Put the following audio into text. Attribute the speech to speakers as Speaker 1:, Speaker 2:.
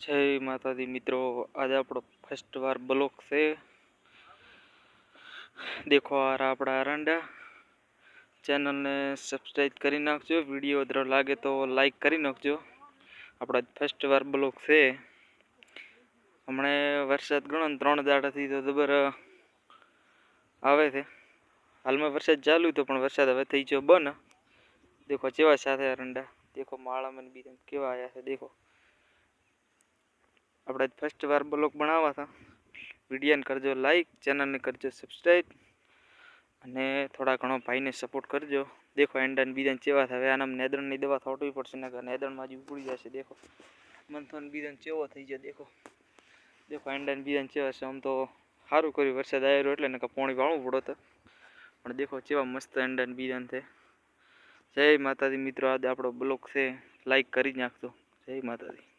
Speaker 1: જય માતાજી મિત્રો, આજે આપણો ફર્સ્ટ વાર બ્લોક છે. દેખો આ આપણા અરંડા. ચેનલને સબસ્ક્રાઈબ કરી નાખજો વીડિયો અધરો લાગે તો લાઈક કરી નાખજો. આપણા ફર્સ્ટ વાર બ્લોક છે. હમણે વરસાદ ગણો ને ત્રણ દાડાથી તો જબર આવે છે. હાલમાં વરસાદ ચાલુ હતો પણ વરસાદ હવે થઈ ગયો બન દેખો કેવા સાથે અરંડા. દેખો માળામાં બીજા કેવા આવ્યા છે, દેખો. આપણે ફર્સ્ટ વાર બ્લોગ બનાવવા હતા. વિડીયોને કરજો લાઈક ચેનલને કરજો સબસ્ક્રાઈબ અને થોડા ઘણો ભાઈને સપોર્ટ કરજો. દેખો એંડાને બીજાને ચેવા થાય. આનામ નેદરણની દવા થોડવી પડશે ને નેદરણમાં જ ઉપડી જશે, દેખો. મંથન બીજાને ચેવો થઈ જાય દેખો. દેખો, એંડાને બીજાને ચેવા છે. આમ તો સારું કર્યું, વરસાદ આવ્યો એટલે ને પોણી વાળવું પડો તો. પણ દેખો, ચેવા મસ્ત એંડાને બીજાને છે. જય માતાજી મિત્રો, આજે આપણો બ્લોગ છે. લાઈક કરી નાખજો. જય માતાજી.